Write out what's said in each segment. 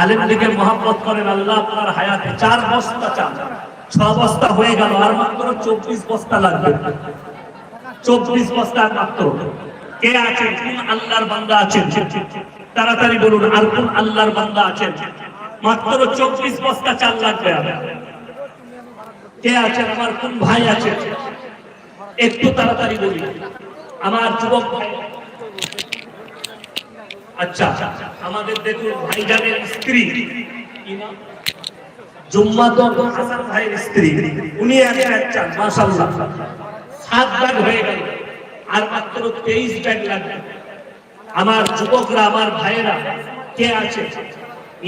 আলেম দিকে মহাব্বত করেন আল্লাহ, আপনার হায়াতে চার বস্তা চান। ছ বস্তা হয়ে গেল, আর মাত্র চব্বিশ বস্তা লাগবে। চব্বিশ বস্তা মাত্র। কে আছেন? কোন আল্লাহর বান্দা আছেন? তাড়াতাড়ি বলুন, আর কোন আল্লাহর বান্দা আছেন? মাত্র চব্বিশ বস্তা চাল লাগবে কে আছেন? আমার কোন ভাই আছেন? একটু তাড়াতাড়ি বলি আমার যুবক ভাই আচ্ছা আমাদের দেখুন ভাইজানের স্ত্রী। এক আমার যুবকরা, আমার কে আছে?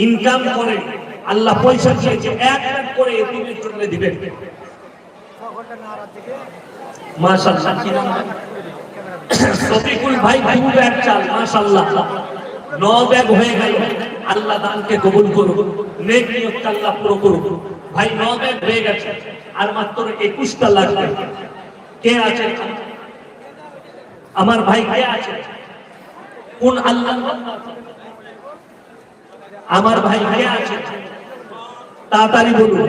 ইনকাম করে, আল্লাহ পয়সা দিয়েছে, এক ব্যাগ করে দিবেন। নাম? ভাই? ভাই ব্যাগ চাল, মাশাআল্লাহ। ন ব্যাগ হয়ে গেল। আল্লাহ দানকে কবুল নিয়তটা আল্লাহ পুরো করুন ভাই ন ব্যাগ হয়ে গেছে। আর মাত্র একুশটা লাগবে। কে আছে? আমার ভাই কে আছে? কোন আল্লাহ? আমার ভাই কে আছে? তাড়াতাড়ি বলুন।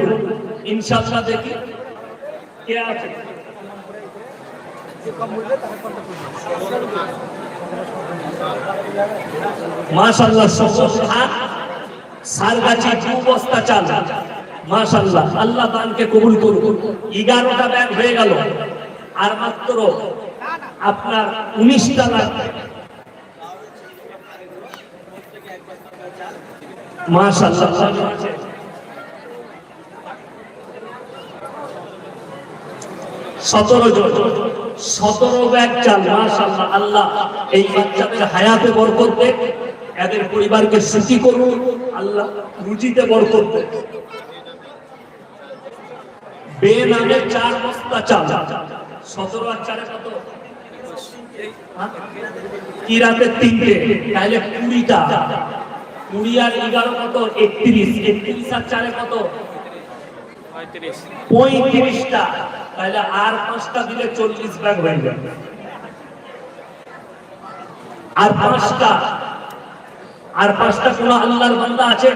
ইনশাআল্লাহ দেখি। কে আছে? মাশাআল্লাহ, সবহান। সার গাছে দু বস্তা চাল। মাশাআল্লাহ, আল্লাহ দানকে কবুল করুন 11টা ব্যাগ হয়ে গেল। আর মাত্র আপনার 19টা লাগবে মাশাআল্লাহ সতেরো জন। সতেরো ব্যাগ চাল আল্লাহ এই বাচ্চাদের হায়াতে বরকত দেখ এদের পরিবারকে সুখী করুন, আল্লাহ রুচিতে বরকত দেখ তিনটে? কুড়িটা। কুড়ি আর এগারো কত? একত্রিশ। একত্রিশ আর চারে কত? পঁয়ত্রিশটা। তাহলে আর পাঁচটা দিলে চল্লিশ ব্যাগ হয়ে যাবে। আর পাঁচটা। আর পাঁচটা কোন আল্লাহর বান্দা আছে?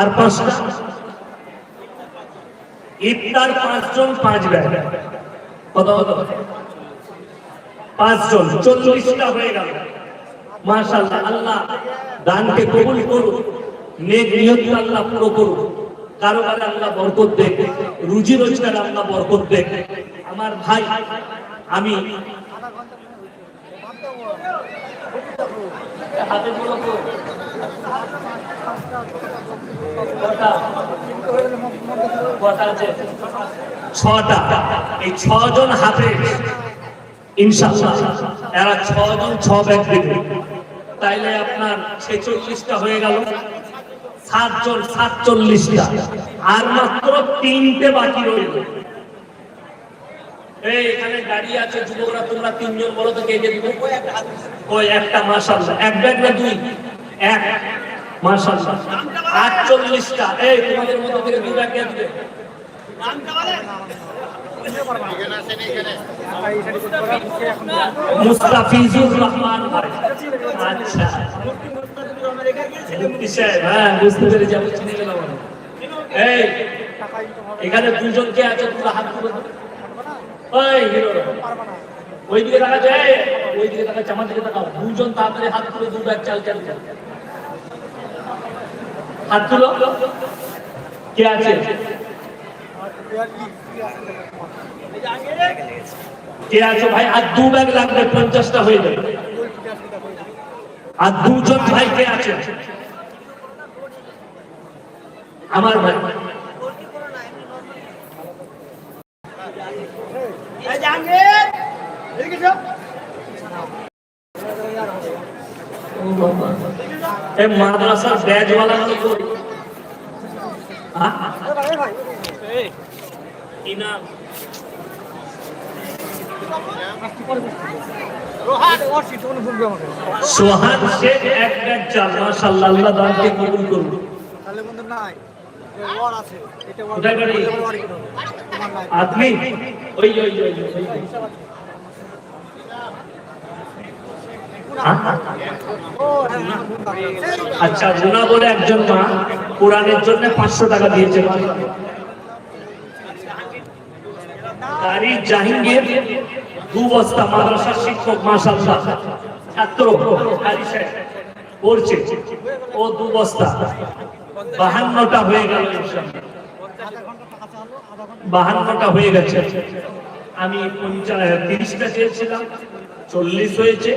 আর পাঁচটা। ইফতার পাঁচজন পাঁচ ব্যাগ কত কত? পাঁচজন। চল্লিশটা হয়ে গেল। মাশাআল্লাহ, আল্লাহ দানকে কবুল করুন নেক নিয়ত আল্লাহ পুরো করুন কারোবারে আল্লাহ বরকত দেখ, রুজি রোজগার আল্লাহ বরকত দেখ। আমার ভাই, আমি? ছটা। এই ছজন হাতে, ইনশাআল্লাহ। এরা ছজন, ছ তাইলে আপনার ছেচল্লিশটা হয়ে গেল। সাতজন, সাতচল্লিশটা। আর মাত্র তিনটে বাকি রইল। এই, এখানে গাড়ি আছে যুবকরা, তোমরা তিনজন বলো তো কে কে ওই একটা, মাশাআল্লাহ। এক ব্যাগ না দুই? এক, মাশাআল্লাহ। আটচল্লিশটা। এই, তোমাদের মধ্যে থেকে দুই ব্যাগ কে দিবে? মুস্তাফিজুর রহমান ভাই। আচ্ছা। হ্যাঁ আছে? তোমরা হাত তুলে ওই দিকে দেখা যায় ওই দিকে দেখা দিকে দুজন তাড়াতাড়ি হাত তুলে দু ব্যাগ চাল চাল চাল। হাত তুলো। কে আছে? কে ভাই, আর দু ব্যাগ লাগবে পঞ্চাশটা হয়ে যাবে। আর দুজন ভাই কে আছে? আমার ভাই। এই মাদ্রাসার ব্যাজওয়ালা? সোহান শেখ এক ব্যাগ চাল। মাশাআল্লাহ আল্লাহ দানকে কবুল করুন কোথায় বাড়ি? আপনি আচ্ছা রুনা বলে একজন মা, কোরআনের জন্য পাঁচশো টাকা দিয়েছে। জাহাঙ্গীর, দু বস্তা মাদ্রাসার শিক্ষক মাসাল্লাহ ছাত্র ও দু বস্তা। বাহান্নটা হয়ে গেল বাহান্নটা হয়ে গেছে। আমি তিরিশটা চেয়েছিলাম, চল্লিশ হয়েছে,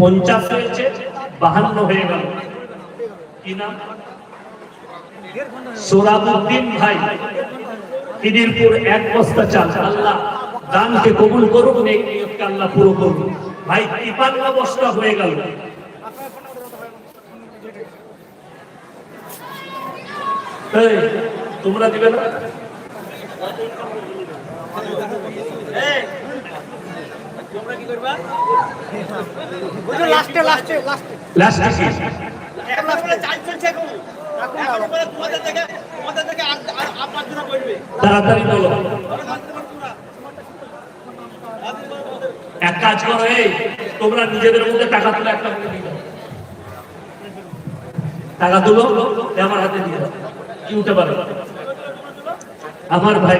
পঞ্চাশ হয়েছে, বাহান্ন হয়ে গেল। কি সোরাবুদ্দিন ভাই খিদিরপুর এক বস্তা চাল। আল্লাহ দানকে কবুল করুক, নেক আল্লাহ পুরো করুন ভাই, তিপান্ন বস্তা হয়ে গেল। এই, তোমরা দিবে না? লাস্টে তাড়াতাড়ি বলো। এক কাজ করো এই তোমরা নিজেদের মধ্যে টাকা তুলে একটা। টাকা তুলো আমার হাতে দিয়ে দাও। কি উঠে পারো? আমার ভাই।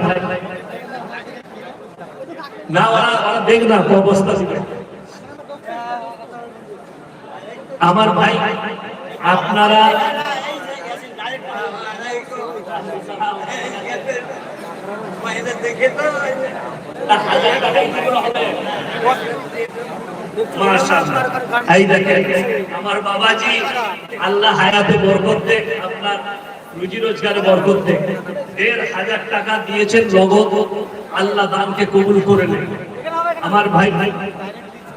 না, ওরা ওরা দেখ না অবস্থা আমার ভাই, আপনারা আমার বাবাজি আল্লাহ হায়াতে বরকত দেখ আপনার রুজি রোজগারে বরকত দেড় হাজার টাকা দিয়েছেন নগদ। আল্লাহ দানকে কবুল করে নেন আমার ভাই ভাই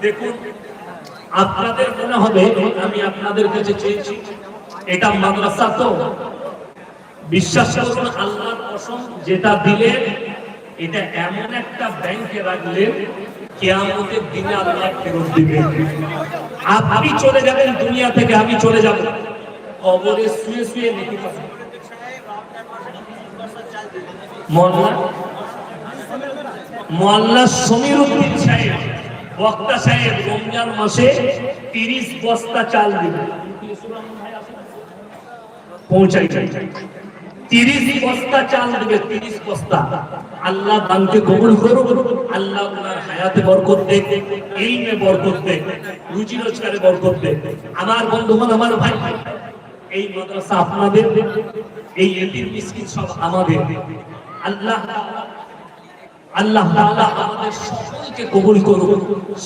দেখুন, আপনাদের মনে হবে আমি আপনাদের কাছে চেয়েছি। এটা মাদ্রাসা তো। বিশ্বাস করুন, আল্লাহর কসম, যেটা দিলে এটা এমন একটা ব্যাংকে রাখলেন, কেয়ামতের দিনে আল্লাহ ফেরত আপনি চলে যাবেন দুনিয়া থেকে, আমি চলে যাব। কবরে শুয়ে শুয়ে মোল্লা মোল্লা সমীর উদ্দিন সাহেব। বক্তা সাহেব, রমজান মাসে তিরিশ বস্তা চাল দিবে পৌঁছাই তিরিশ বস্তা চাল দেবে, তিরিশ বস্তা। আল্লাহ দানকে কবুল করুক, আল্লাহ ওনার হায়াতে বরকত দেখ ইলমে বরকত দেখ রুজি রোজগারে বরকত দেখ আমার বন্ধুগণ, আমার ভাই, এই মাদ্রাসা আপনাদের, এই এতিম মিসকিন সব আমাদের। আল্লাহ আল্লাহ আমাদের সকলকে কবুল করুন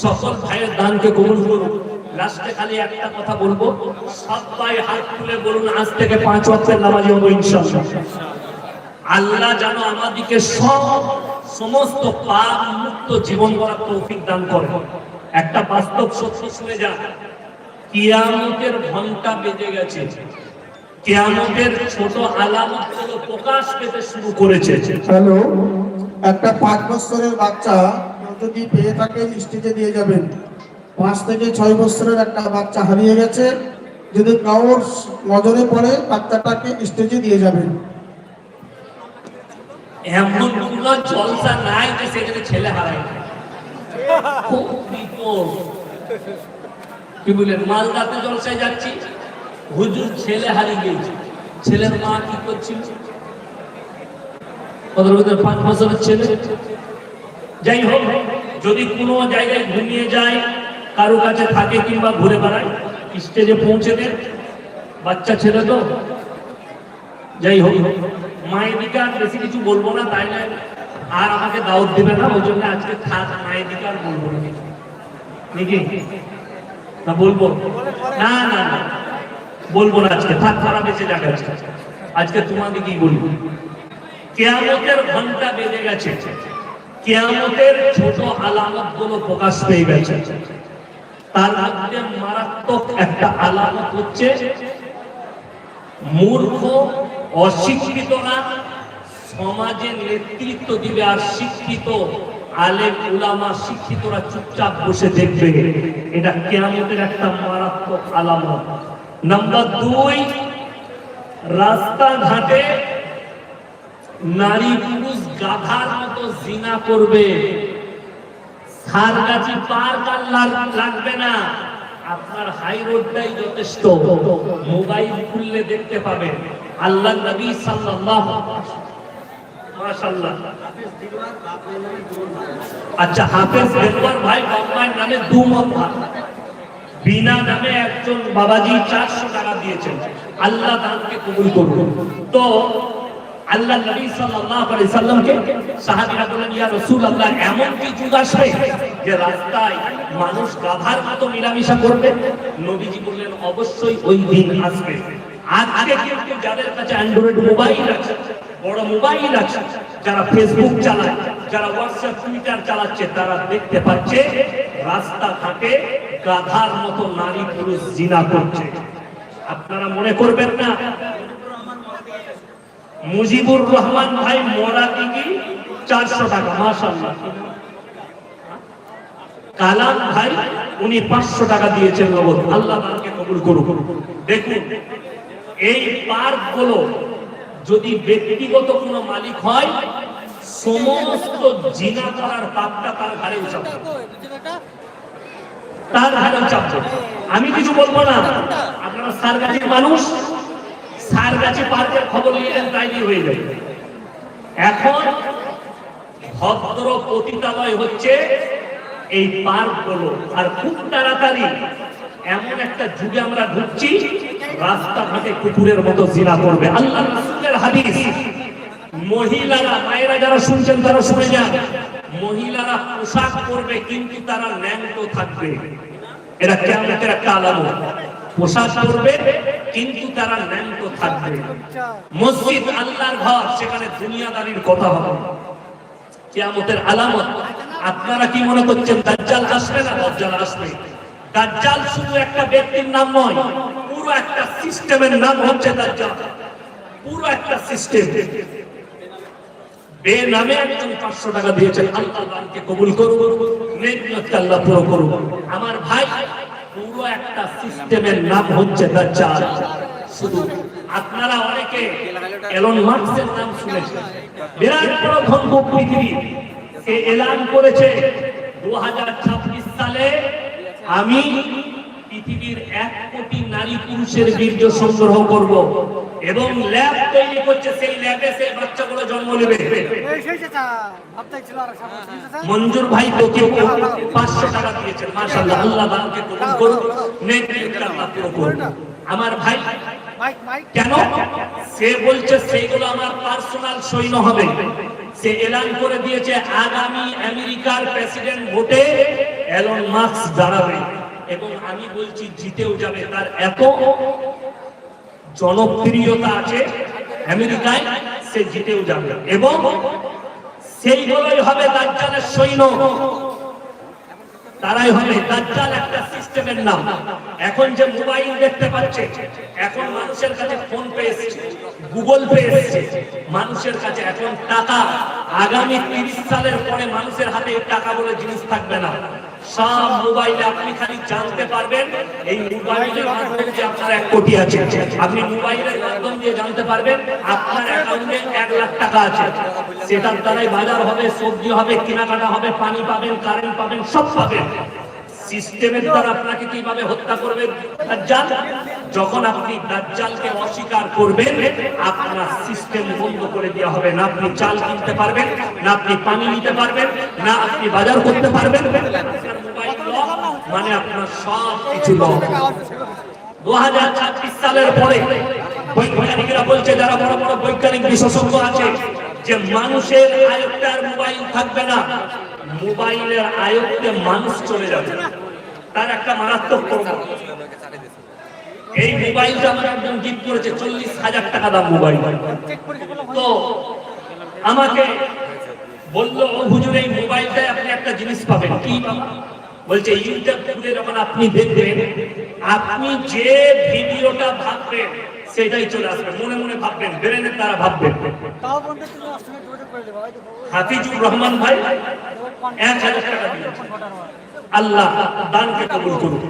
সকল ভাইয়ের দানকে কবুল করুন লাস্টে খালি একটা কথা বলব, সবাই হাত তুলে বলুন, আজ থেকে পাঁচ ওয়াক্তের নামাজি হব ইনশাআল্লাহ। আল্লাহ যেন আমাদেরকে সব সমস্ত পাপ মুক্ত জীবন গড়ার তৌফিক দান করে। একটা বাস্তব সত্য শুনে যান। কিয়ামতের ঘণ্টা বেজে গেছে। কিয়ামতের ছোট আলামতগুলো প্রকাশ পেতে শুরু করেছে। হ্যালো একটা পাঁচ বছরের বাচ্চা যদি পেয়ে থাকে স্টেজে দিয়ে যাবেন। পাঁচ থেকে ছয় বছরের একটা বাচ্চা হারিয়ে গেছে যদি কারোর নজরে পড়ে বাচ্চাটাকে স্টেজে দিয়ে যাবেন। এমন কোন জলসা নাই যে সেখানে ছেলে হারায়। খুব বিপদ। কি বললেন? মালদাতে জলসায় যাচ্ছি। হুজুর ছেলে হারিয়ে গিয়েছে। ছেলের মা কি করছিল? ওদের পাঁচ বছরের ছেলে। যাই হোক, যদি কোনো জায়গায় ঘুমিয়ে যায়, কারও কাছে থাকে কিংবা ঘুরে বেড়ায় স্টেজে পৌঁছে দেন বাচ্চা ছেলে তো। যাই হোক, মায়ের দিকে আর বেশি কিছু বলব না, তাই না আর আমাকে দাওয়াত দেবে না, ওই জন্য আজকে থাক মায়ের দিকে আর বলব নাকি? না বলব। না না না। বলব না আজকে, থাক, তারা বেঁচে যাক আজকে। আজকে তোমাদেরকেই বলব কেয়ামতের ঘণ্টা বেজে গেছে। কেয়ামতের ছোট আলামতগুলো প্রকাশ পেয়ে গেছে। তার মারাত্মক একটা আলামত হচ্ছে, মূর্খ সমাজে নেতৃত্ব দিবে আর শিক্ষিত আলেম, উলামা, শিক্ষিতরা চুপচাপ বসে দেখবে। এটা কেয়ামতের একটা মারাত্মক আলামত। নাম্বার দুই, রাস্তাঘাটে নারী পুরুষ গাধার মতো জিনা করবে। লাগবে না। আপনার হাই রোডটাই যথেষ্ট। মোবাইল খুললে দেখতে পাবেন। আল্লাহ নবী আচ্ছা হাফেজ ভাই বাবার নামে দু মত বিনা নামে একজন বাবাজি চারশো টাকা দিয়েছেন। আল্লাহ দানকে কবুল করুন। তো আল্লাহ নবী সাল্লাল্লাহু আলাইহি সাল্লামকে সাহাবীরা বলেন ইয়া রাসূলুল্লাহ, এমন কি যুগ আসবে যে রাস্তায় মানুষ গাধার মতো মিলামিশা করবে? নবীজি বললেন, অবশ্যই ওই দিন আসবে। আজকে কিন্তু যাদের কাছে অ্যান্ড্রয়েড মোবাইল আছে, বড় মোবাইল আছে যারা ফেসবুক চালায়, যারা হোয়াটসঅ্যাপ টুইটার চালাচ্ছে, তারা দেখতে পাচ্ছে রাস্তাঘাটে গাধার মতো নারী পুরুষ জিনা করছে। আপনারা মনে করবেন না, মুজিবুর রহমান ভাই মরা দিঘি চারশো টাকা মাসাল্লাহ কালাম ভাই, উনি পাঁচশো টাকা দিয়েছেন নগদ। আল্লাহ কবুল করুক। দেখুন, এই পার্কগুলো যদি ব্যক্তিগত কোনো মালিক হয়, সমস্ত জিনা করার পাপটা তার ঘাড়ে উঠাবে তার ঘাড়ে চাপবে আমি কিছু বলব না। আপনারা সারগাছির মানুষ সারগাছি পার্কের খবর নিলেন তাই হয়ে যাবে। এখন ভদ্র পতিতালয় হচ্ছে এই পার্কগুলো আর খুব তাড়াতাড়ি এমন একটা যুগে আমরা ঢুকছি, রাস্তাঘাটে কুকুরের মতো জিনা করবে। আল্লাহ হাদিস। মহিলারা মায়েরা যারা শুনছেন, তারা শুনে যান। মহিলারা পোশাক পরবে, কিন্তু তারা থাকবে। এরা কেমনের একটা আলামত। পোশাক পরবে, কিন্তু তারা থাকবে। মসজিদ আল্লাহর ঘর, সেখানে দুনিয়াদারির কথা হবে। কিয়ামতের আলামত। আপনারা কি মনে করছেন, দাজ্জাল আসবে না দাজ্জাল আসবে? দাজ্জাল শুধু একটা ব্যক্তির নাম নয়, পুরো একটা সিস্টেমের নাম হচ্ছে দাজ্জাল। পুরো একটা সিস্টেম বে নামে একজন পাঁচশো টাকা আমার ভাই, পুরো একটা সিস্টেমের নাম হচ্ছে আপনারা অনেকে নাম শুনেছেন। বিরাট বড় ধনকুব এলান করেছে। দু হাজার ছাব্বিশ সালে আমি পৃথিবীর এক কোটি নারী পুরুষের বীর্য সংগ্রহ করব এবং ল্যাব তৈরি করছে সেই ল্যাবে সেই বাচ্চাগুলো জন্ম নেবে। মঞ্জুর ভাই তোকে পাঁচশো টাকা দিয়েছেন মাশাআল্লাহ আল্লাহ দানকে কবুল করুন আমার ভাই কেন? সে বলছে সেইগুলো আমার পার্সোনাল সৈন্য হবে। সে এলান করে দিয়েছে আগামী আমেরিকার প্রেসিডেন্ট ভোটে এলন মার্কস দাঁড়াবে। এবং আমি বলছি জিতেও যাবে, তার এত জনপ্রিয়তা আছে আমেরিকায়, সে জিতেও যাবে। এবং সেইগুলোই হবে দাজ্জালের সৈন্য। তারাই হবে দাজ্জাল একটা সিস্টেমের নাম। এখন যে মোবাইল দেখতে পাচ্ছে, এখন মানুষের কাছে ফোন পে এসেছে, গুগল পে এসেছে, মানুষের কাছে এখন টাকা। আগামী তিরিশ সালের পরে মানুষের হাতে টাকা বলে জিনিস থাকবে না। সব মোবাইলে আপনি খালি জানতে পারবেন। এই মোবাইলের মাধ্যমে যে আপনার এক কোটি আছে, আপনি মোবাইলের মাধ্যম দিয়ে জানতে পারবেন আপনার অ্যাকাউন্টে এক লাখ টাকা আছে। সেটার দ্বারাই বাজার হবে, সবজি হবে, কেনাকাটা হবে, পানি পাবেন কারেন্ট পাবেন, সব পাবেন। সিস্টেমের দ্বারা আপনাকে কীভাবে হত্যা করবে দাজ্জাল, যখন আপনি দাজ্জালকে অস্বীকার করবেন, আপনার সিস্টেম বন্ধ করে দেওয়া হবে। না আপনি চাল কিনতে পারবেন, না আপনি পানি নিতে পারবেন, না আপনি বাজার করতে পারবেন। মানে আপনার সব কিছু দু হাজার ছাব্বিশ সালের পরে বৈজ্ঞানিকরা বলছে যারা বড় বড় বৈজ্ঞানিক বিশেষজ্ঞ আছে যে মানুষের আয়ত্তে আর মোবাইল থাকবে না মোবাইলের আয়ত্তে মানুষ চলে যাবে। তার একটা মারাত্মক প্রমাণ এই মোবাইলটা আমার একজন গিফট করেছে চল্লিশ হাজার টাকা দাম মোবাইল। তো আমাকে বলল "ও হুজুর এই মোবাইলটায় আপনি একটা জিনিস পাবেন। কি? পাবেন?" বলছে ইউটিউব খুলে যখন আপনি দেখবেন আপনি যে ভিডিওটা ভাববেন সেটাই চলে আসবে। মনে মনে ভাববেন ব্রেনের দ্বারা ভাববেন। হাফিজুর রহমান ভাই এক হাজার টাকা দিয়েছেন আল্লাহ দানকে কবুল করুন।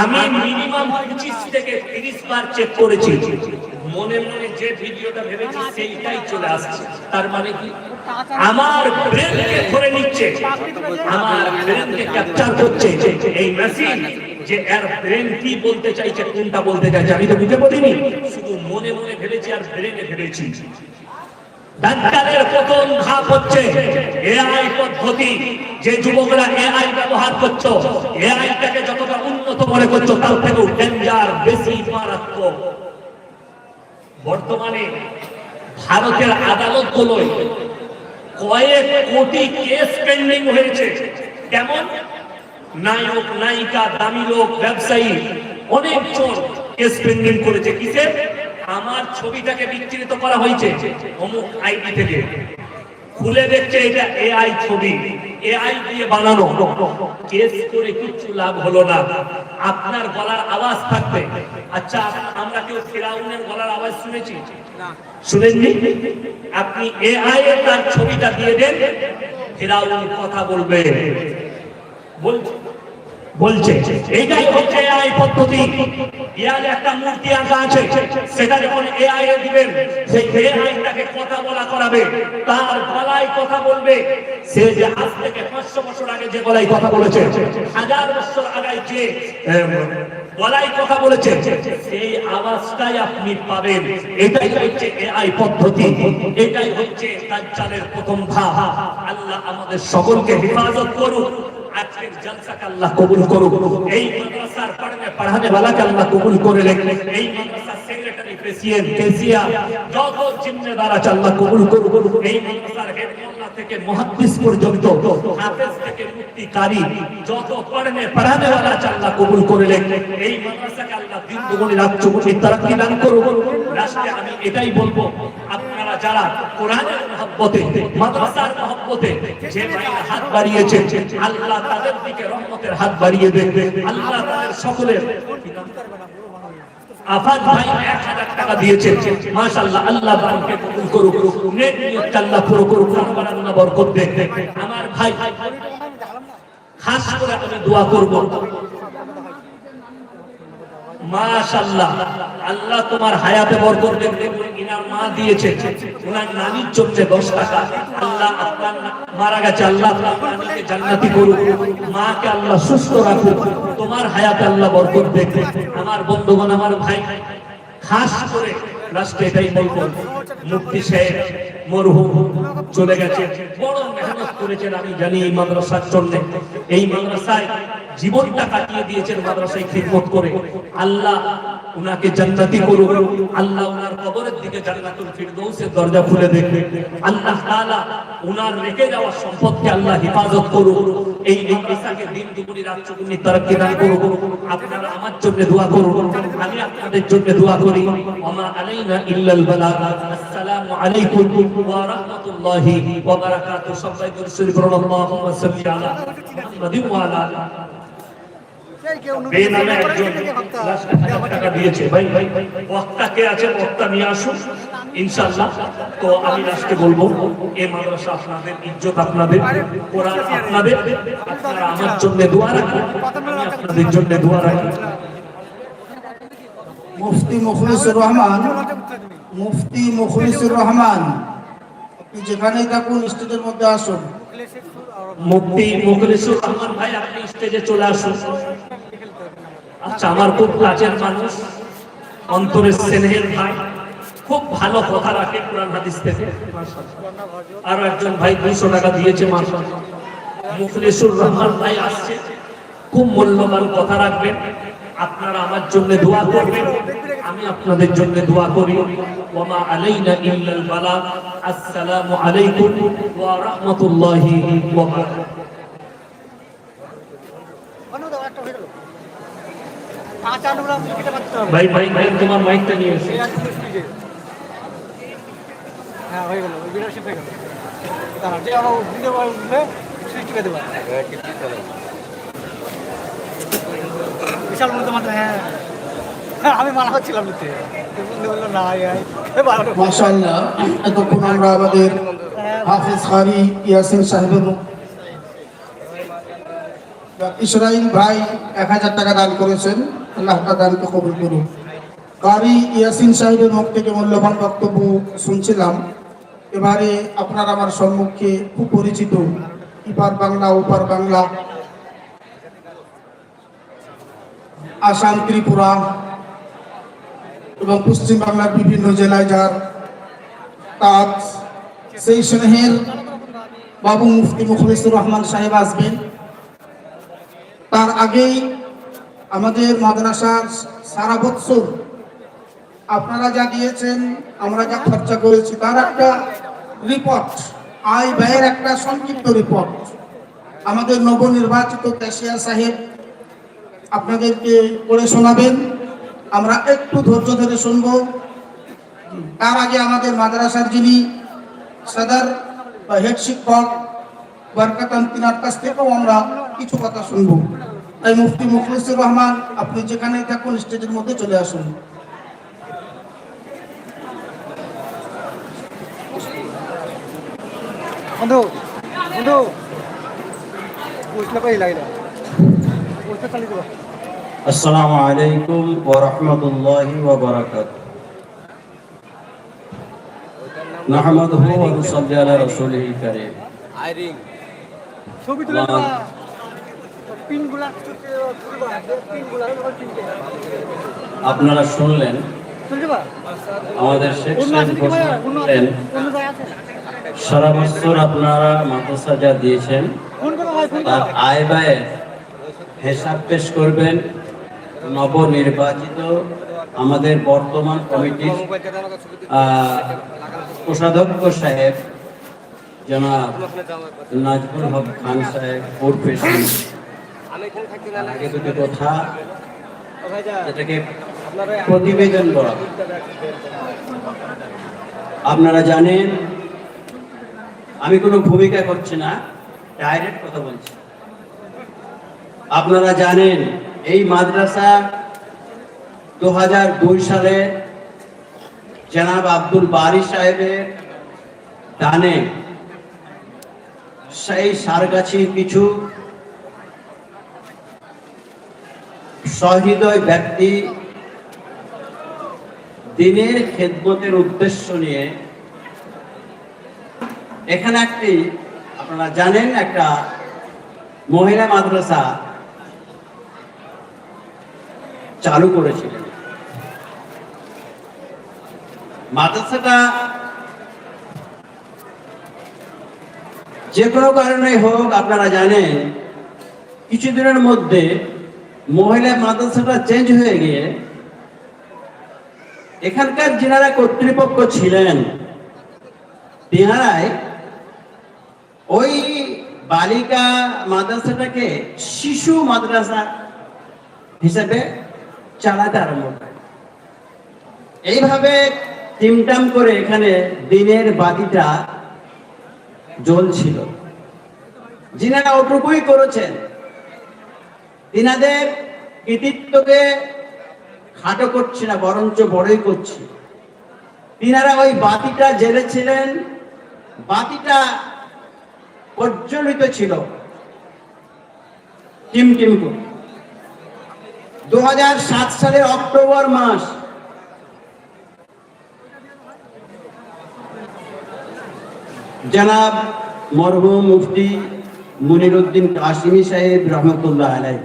আমি মিনিমাম পঁচিশ থেকে তিরিশ বার চেক করেছি। মনে মনে যে ভিডিওটা ভেবেছি সেইটাই চলে আসছে। তার মানে কি? আমার ব্রেনকে ধরে নিচ্ছে। আমার ব্রেনকে ক্যাপচার করছে এই মেশিন যে এর ব্রেন কি বলতে চাইছে কোনটা বলতে চাইছে আমি তো বুঝতে পারিনি শুধু মনে মনে ভেবেছি আর ব্রেনে ভেবেছি। দাজ্জালের প্রথম ধাপ হচ্ছে এআই পদ্ধতি। যে যুবকরা এআই ব্যবহার করছ এআইটাকে যতটা উন্নত মনে করছ তার থেকেও ডেঞ্জার বেশি মারাত্মক। বর্তমানে ভারতের আদালতগুলোয় কয়েক কোটি কেস পেন্ডিং হয়েছে। কেমন? নায়ক, নায়িকা, দামি লোক, ব্যবসায়ী অনেকজন কেস পেন্ডিং করেছে। কিসে আমার ছবিটাকে বিচ্ছিন্ন করা হয়েছে অমুক আইডি থেকে। খুলে দেখছে এটা এআই ছবি। এআই দিয়ে বানানো। কেস করে কিচ্ছু লাভ হলো না। আপনার গলার আওয়াজ থাকবে। আচ্ছা আমরা কেউ ফেরাউনের গলার আওয়াজ শুনেছি? শুনেননি? আপনি এআই এর তার ছবিটা দিয়ে দেন ফেরাউন কথা বলবে। বলছে বলছে এইটাই হচ্ছে এআই পদ্ধতি। ইয়ালে একটা মূর্তি আঁকা আছে সেটা যখন এআই দিবেন সেই এআইটাকে কথা বলা করাবে, তার গলায় কথা বলবে। সে যে আজ থেকে পাঁচশো বছর আগে যে গলায় কথা বলেছে, হাজার বছর আগে যে গলায় কথা বলেছে, সেই আওয়াজটাই আপনি পাবেন। এটাই হচ্ছে এআই পদ্ধতি, এটাই হচ্ছে তার চালের প্রথম ধাপ। আল্লাহ আমাদের সকলকে হেফাজত করুন আজকের জলসাকে আল্লাহ কবুল করুক। এই মাদ্রাসার পড়নে পড়ানে ওয়ালাকে আল্লাহ কবুল করে লেখেন এই মাদ্রাসার সেক্রেটারি প্রেসিডেন্ট কেসিয়া, যত জিম্মেদার আছে আল্লাহ কবুল করুক। এই মাদ্রাসার হেড মোল্লা থেকে মুহাদ্দিস পর্যন্ত, হাফেজ থেকে মুফতি কারি যত পড়নে পড়ানে ওয়ালা আছে আল্লাহ কবুল করে লেখেন এই মাদ্রাসাকে আল্লাহ দিন দুগুণে রাত চৌগুণে তারাক্কি দান করুক। রাষ্ট্রে আমি এটাই বলব, আপনারা যারা কোরআনের মহব্বতে, মাদ্রাসার মহব্বতে, যে ভাইরা হাত বাড়িয়েছে আল্লাহ তাদের দিকে রহমতের হাত বাড়িয়ে দেবে আল্লাহ তাদের সকলের আফাদ ভাই এক হাজার টাকা দিয়েছে। মাশাআল্লাহ, আল্লাহ দানকে কবুল করুক। নেক নিয়ত আল্লাহ পুরো করুক। আল্লাহ বরকত দেখ আমার ভাই, খাস করে আমি দোয়া করব। আল্লাহ তোমার হায়াতে মা দিয়েছে। ওনার নানির জন্য 10 টাকা। আল্লাহ আপনার মারা গেছে। আল্লাহ মাকে আল্লাহ সুস্থ তোমার হায়াতে আল্লাহ আমার বন্ধুগণ, আমার ভাই, খাস করে লাস্টে এটাই বলব। মুক্তি সাহেব মরহুম চলে গেছে। বড় মেহনত করেছেন, আমি জানি এই মাদ্রাসার জন্য। এই মাদ্রাসায় জীবনটা কাটিয়ে দিয়েছেন মাদ্রাসায় খিদমত করে। আল্লাহ উনাকে জান্নাতি করুক। আল্লাহ উনার কবরের দিকে জান্নাতুল ফিরদৌসের দরজা খুলে দেখবে আল্লাহ তাআলা উনার রেখে যাওয়া সম্পদকে আল্লাহ হেফাজত করুক। এই মাদ্রাসাকে দিন দুপুরি, রাত চৌগুনি তারাক্কি দান করুক। আপনারা আমার জন্য দোয়া করুন। আমি আপনাদের জন্য দোয়া করি। ওমা আলাইনা ইল্লাল বালাগ আসসালামু আলাইকুম। ওয়া রাহমাতুল্লাহি ওয়া বারাকাতুহু সবাই দরুদ শরীফ পড়ুন আল্লাহুম্মা সাল্লি আলা মুহাম্মাদিন ওয়া আলা আলি বেনামে একজন টাকা টাকা দিয়েছে। ভাই ভাই বক্তা কে আছে? বক্তা নিয়ে আসুন ইনশাআল্লাহ। তো আমি লাস্টে বলব এই মাদ্রাসা আপনাদের ইজ্জত আপনাদের কোরআন আপনাদের। আপনারা আমার জন্য দোয়া রাখুন আমি আপনাদের জন্য দোয়া রাখি। মুফতি মুখলিসুর রহমান মুফতি মুখলিসুর রহমান। যেখানেই থাকুন, স্টেজের মধ্যে আসুন। মুফতি মুখলিসুর রহমান ভাই, আপনি স্টেজে চলে আসুন। আচ্ছা আমার খুব কাছের মানুষ, অন্তরের স্নেহের ভাই। খুব ভালো কথা রাখে কোরআন হাদিস থেকে। আরও একজন ভাই দুইশো টাকা দিয়েছে মাসা। মুখলিসুর রহমান ভাই আসছে। খুব মূল্যবান কথা রাখবেন। আপনারা আমার জন্য দোয়া করবেন। আমি আপনাদের জন্য দোয়া করি। ওমা আলাইনা ইল্লাল বালাগ আসসালামু আলাইকুম ওয়া রাহমাতুল্লাহি ওয়া বারাকাতুহু। ভাই ভাই ভাই তোমার মাইকটা নিয়ে এসো। হ্যাঁ হয়ে গেল ওই বিরাশি হয়ে গেল। দাঁড়া যে আমার দিতে পারবে সুইচ টিপে দেবো। বিশাল বলতে মাত্র হ্যাঁ হ্যাঁ, এতক্ষণ আমরা আমাদের হাফিজ খারি ইয়াসিন সাহেবের ইসরাইল ভাই এক হাজার টাকা দান করেছেন আল্লাহ দানকে কবুল করুন। কারি ইয়াসিন সাহেবের মুখ থেকে মূল্যবান বক্তব্য শুনছিলাম। এবারে আপনার আমার সম্মুখে খুব পরিচিত ইপার বাংলা, ওপার বাংলা, আসাম ত্রিপুরা এবং পশ্চিমবাংলার বিভিন্ন জেলায় যার কাজ, সেই স্নেহের বাবু মুফতি মুখলিসুর রহমান সাহেব আসবেন। তার আগেই আমাদের মাদ্রাসার সারা বৎসর আপনারা যা দিয়েছেন, আমরা যা খরচা করেছি, তার একটা রিপোর্ট আয় ব্যয়ের একটা সংক্ষিপ্ত রিপোর্ট আমাদের নবনির্বাচিত ক্যাশিয়ার সাহেব আপনাদেরকে পড়ে শোনাবেন। আমরা একটু ধৈর্য ধরে শুনব। তার আগে আমাদের মাদ্রাসার যিনি সাদার বা হেড শিক্ষক বরকাতান তিনার কাছ থেকেও আমরা কিছু কথা শুনব। তাই মুফতি মুখলিসুর রহমান, আপনি যেখানে থাকুন, স্টেজের মধ্যে চলে আসুন। বন্ধু বন্ধু। লাগলে? বুঝতে চালিয়ে দেবো। السلام عليكم ورحمة الله وبركاته نحمده ونصلي على رسوله الكريم ছবি তুলে বাহ। দেবা পিনগুলা তুলবা পিনগুলা পিনকে আপনারা শুনলেন তুলে দেবা আমাদের শেখ অন্য সাহেব আছে কি ভাইয়া? অন্য ঘোষণা করলেন অন্য জায়গা আছে সারা বছর আপনারা মাদ্রাসা যা দিয়েছেন ফোন করো ভাই ফোন তার করো আয় ব্যয়ের হিসাব পেশ করবেন নবনির্বাচিত আমাদের বর্তমান কমিটির কোষাধ্যক্ষ সাহেব জনাব নাজমুল হক খান সাহেব উর্ফে সিং। আগে দুটি কথা এটাকে প্রতিবেদন করা আপনারা জানেন, আমি কোনো ভূমিকা করছি না, ডাইরেক্ট কথা বলছি আপনারা জানেন এই মাদ্রাসা দু হাজার দুই সালে জনাব আব্দুল বারি সাহেবের দানে সেই সারগাছির কিছু সহৃদয় ব্যক্তি দিনের খেদমতের উদ্দেশ্য নিয়ে এখানে একটি, আপনারা জানেন, একটা মহিলা মাদ্রাসা চালু করেছিলেন। মাদ্রাসাটা যে কোনো কারণে হোক, আপনারা জানেন, কিছুদিনের মধ্যে মহিলা মাদ্রাসাটা চেঞ্জ হয়ে গিয়ে এখানকার যারা কর্তৃপক্ষ ছিলেন, তিনারাই ওই বালিকা মাদ্রাসাটাকে শিশু মাদ্রাসা হিসেবে চালাতে আরম্ভ করে। এইভাবে টিমটাম করে এখানে দিনের বাতিটা জ্বলছিল। যিনারা ওটুকুই করেছেন তিনাদের কৃতিত্বকে খাটো করছি না বরঞ্চ বড়ই করছি। তিনারা ওই বাতিটা জেলেছিলেন বাতিটা প্রজ্বলিত ছিল। টিম টিম করে। দু হাজার সাত সালের অক্টোবর মাস। জনাব মরহুম মুফতি মুনিরুদ্দিন কাশিমি সাহেব রহমতুল্লাহ আলাই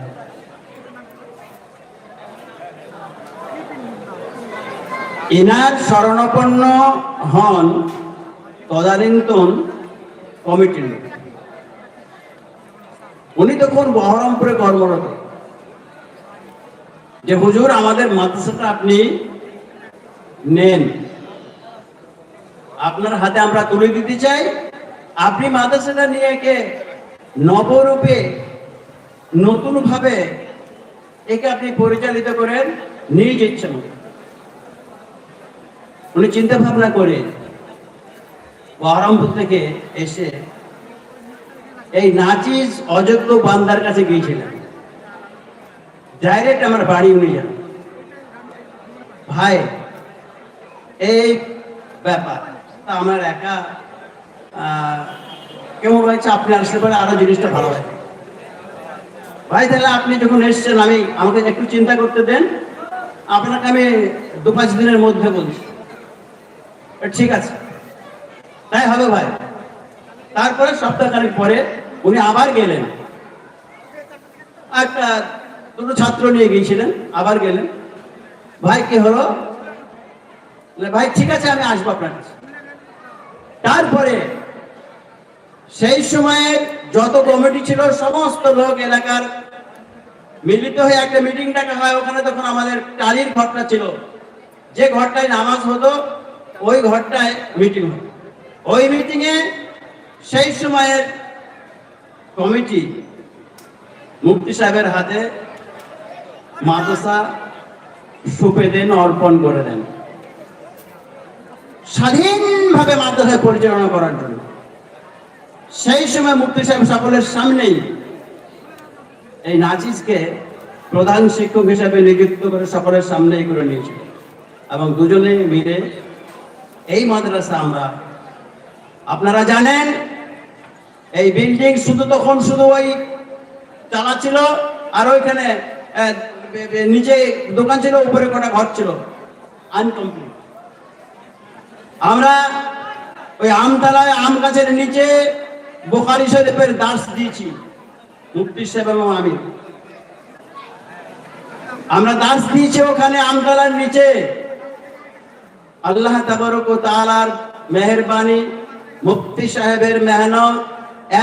এনার শরণাপন্ন হন তদানীন্তন কমিটির উনি তখন বহরমপুরে কর্মরত। যে হুজুর, আমাদের মাদ্রাসাটা আপনি নেন। আপনার হাতে আমরা তুলে দিতে চাই। আপনি মাদ্রাসাটা নিয়ে একে নবরূপে নতুন ভাবে একে আপনি পরিচালিত করেন নিয়ে যাচ্ছেন উনি চিন্তা ভাবনা করে বহরমপুর থেকে এসে এই নাচিজ অযোগ্য বান্দার কাছে গিয়েছিলেন। ডাইরেক্ট আমার বাড়ি উনি যান। ভাই, এই ব্যাপার। আমার একা কেমন হয়েছে আপনি আসলে পরে আরও জিনিসটা ভালো হয়। ভাই, তাহলে আপনি যখন এসছেন, আমি, আমাকে একটু চিন্তা করতে দেন। আপনাকে আমি দু পাঁচ দিনের মধ্যে বলছি। ঠিক আছে। তাই হবে ভাই। তারপরে সপ্তাহখানেক পরে উনি আবার গেলেন। একটা দুটো ছাত্র নিয়ে গিয়েছিলেন, আবার গেলেন। ভাই, কি হলো? ভাই, ঠিক আছে, আমি আসব আপনার কাছে। তারপরে সেই সময়ে যত কমিটি ছিল, সমস্ত লোক এলাকার মিলিত হয়ে একটা মিটিং ডাকা হয়। ওখানে তখন আমাদের টালির ঘরটা ছিল। যে ঘরটায় নামাজ হতো, ওই ঘরটায় মিটিং হতো। ওই মিটিং এ সেই সময়ের কমিটি মুক্তি সাহেবের হাতে মাদ্রাসা সুপে দেন, অর্পণ করে দেন। স্বাধীনভাবে মাদ্রাসা পরিচালনা করার জন্য। সেই সময় মুক্তি সাহেব সকলের সামনেই এই নাজিজকে প্রধান শিক্ষক হিসাবে নিযুক্ত করে সকলের সামনেই করে নিয়েছিল। এবং দুজনে মিলে এই মাদ্রাসা আমরা, আপনারা জানেন, এই বিল্ডিং শুধু তখন শুধু ওই চালাচ্ছিল আর ওইখানে নিচে দোকান ছিল, উপরে কটা ঘর ছিল। আনকমপ্লিট আমরা ওই আমতলায় আম গাছের নিচে বোখারি শরীফের দাস দিয়েছি মুক্তি সাহেব এবং আমি। আমরা দাস দিয়েছি ওখানে আমতলার নিচে। আল্লাহ তাবারক ও তাআলার মেহেরবানি সাহেবের মেহনত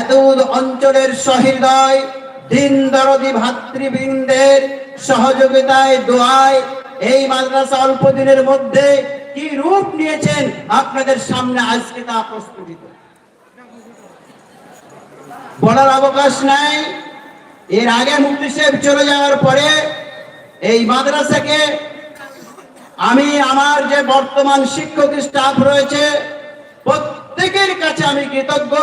এত অঞ্চলের সহৃদয় দিন দরদি ভাতৃবৃন্দের সহযোগিতায়, দোয়ায় এই মাদ্রাসা অল্প দিনের মধ্যে কি রূপ নিয়েছেন আপনাদের সামনে আজকে তা প্রস্তুতিত বলার অবকাশ নাই। এর আগে মুক্তি সাহেব চলে যাওয়ার পরে এই মাদ্রাসাকে আমি, আমার যে বর্তমান শিক্ষক স্টাফ রয়েছে, প্রত্যেকের কাছে আমি কৃতজ্ঞ।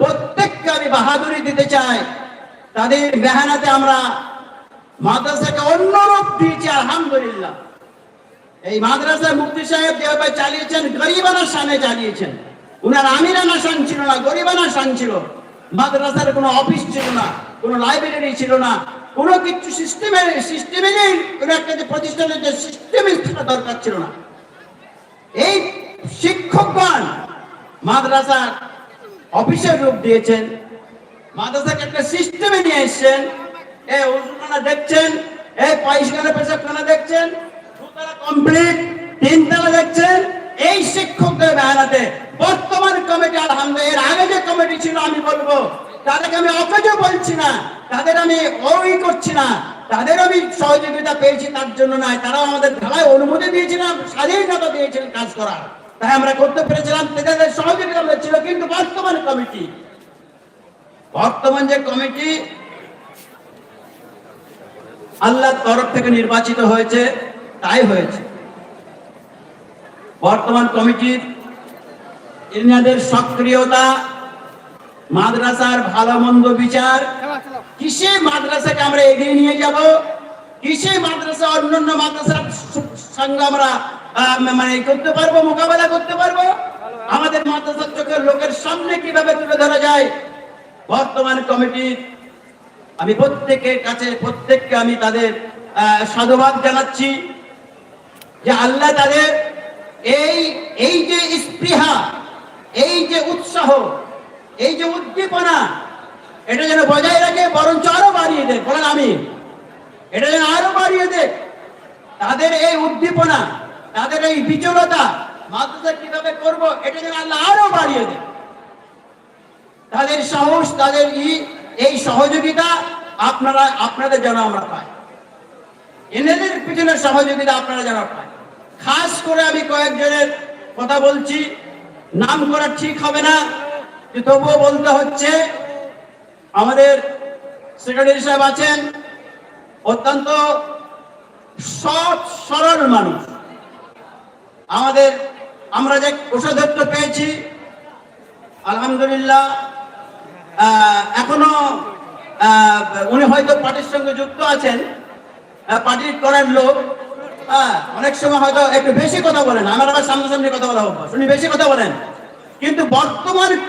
প্রত্যেককে আমি বাহাদুরি দিতে চাই। তাদের মেহনাতে আমরা মাদ্রাসাকে অন্যরূপ দিয়েছি, আলহামদুলিল্লাহ। এই মাদ্রাসা মুফতি সাহেব যেভাবে চালিয়েছেন গরিবানা সামনে চালিয়েছেন। উনার আমিরানা শান ছিল না গরিবানা শান ছিল। মাদ্রাসার কোনো অফিস ছিল না, কোনো লাইব্রেরি ছিল না। কোনো কিছু সিস্টেমের সিস্টেমে নেই, কোনো একটা যে প্রতিষ্ঠানের যে সিস্টেমে থাকা দরকার ছিল না। এই শিক্ষকগণ মাদ্রাসা অফিসের রূপ দিয়েছেন, মাদ্রাসাকে একটা সিস্টেমে নিয়ে এসছেন। এ ওষুধখানা দেখছেন? এ পায়খানা পেশাবখানা দেখছেন? দুতলা কমপ্লিট তিনতলা দেখছেন? এই শিক্ষকদের মেহনতে বর্তমান কমিটি আলহামদুলিল্লাহ, এর আগে যে কমিটি ছিল আমি বলব, তাদেরকে আমি অকেজ বলছি না, তাদের আমি ওই করছি না, তাদের আমি সহযোগিতা পেয়েছি তার জন্য নয়, তারাও আমাদের ঢালায় অনুমতি দিয়েছিলাম স্বাধীনতা দিয়েছিলেন কাজ করার। তাই আমরা করতে পেরেছিলাম, তাদের সহযোগিতা ছিল, কিন্তু বর্তমান কমিটি বর্তমান যে কমিটি আল্লাহর তরফ থেকে নির্বাচিত হয়েছে, তাই হয়েছে। বর্তমান কমিটির ইনাদের সক্রিয়তা, মাদ্রাসার ভালো মন্দ বিচার কিসে মাদ্রাসাকে আমরা এগিয়ে নিয়ে যাব কিসে মাদ্রাসা, অন্যান্য মাদ্রাসার সঙ্গে আমরা মানে করতে পারব, মোকাবেলা করতে পারব? আমাদের মাদ্রাসার চোখের লোকের সামনে কীভাবে তুলে ধরা যায়? বর্তমান কমিটির আমি প্রত্যেকের কাছে, প্রত্যেককে আমি তাদের সাধুবাদ জানাচ্ছি যে আল্লাহ তাদের এই এই যে স্পৃহা, এই যে উৎসাহ, এই যে উদ্দীপনা, এটা যেন বজায় রাখে, বরঞ্চ আরও বাড়িয়ে দেয়। বলেন আমি এটা যেন আরও বাড়িয়ে দেয়। তাদের এই উদ্দীপনা, তাদের এই বিচলতা, মাদ্রাসা কীভাবে করব, এটা যেন আল্লাহ আরও বাড়িয়ে দেয়। তাদের সাহস, তাদের ই- এই সহযোগিতা আপনারা, আপনাদের যেন আমরা পাই। এনাদের পিছনে সহযোগিতা আপনারা যেন পাই। খাস করে আমি কয়েকজনের কথা বলছি, নাম করা ঠিক হবে না তবুও বলতে হচ্ছে, আমাদের সেক্রেটারি সাহেব আছেন, অত্যন্ত সৎ, সরল মানুষ। আমাদের, আমরা যে কোষাধ্যক্ষ পেয়েছি, আলহামদুলিল্লাহ এখনও উনি হয়তো পার্টির সঙ্গে যুক্ত আছেন। পার্টি পার্টির করার লোক অনেক সময় হয়তো একটু বেশি কথা বলেন। আমার আবার সামনাসামনি কথা বলা হোক উনি বেশি কথা বলেন। কিন্তু বর্তমান